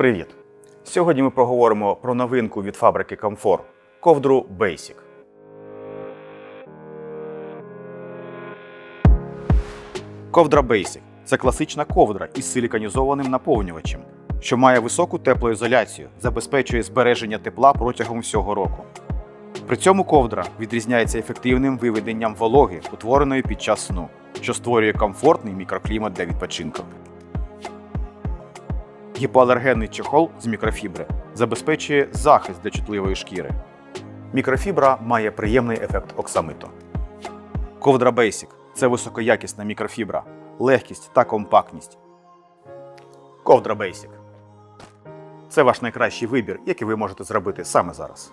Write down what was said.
Привіт! Сьогодні ми поговоримо про новинку від фабрики Comfort – ковдру Basic. Ковдра Basic це класична ковдра із силіканізованим наповнювачем, що має високу теплоізоляцію, забезпечує збереження тепла протягом всього року. При цьому ковдра відрізняється ефективним виведенням вологи, утвореної під час сну, що створює комфортний мікроклімат для відпочинку. Гіпоалергенний чохол з мікрофібри забезпечує захист для чутливої шкіри. Мікрофібра має приємний ефект оксамиту. Ковдра Basic це високоякісна мікрофібра, легкість та компактність. Ковдра Basic це ваш найкращий вибір, який ви можете зробити саме зараз.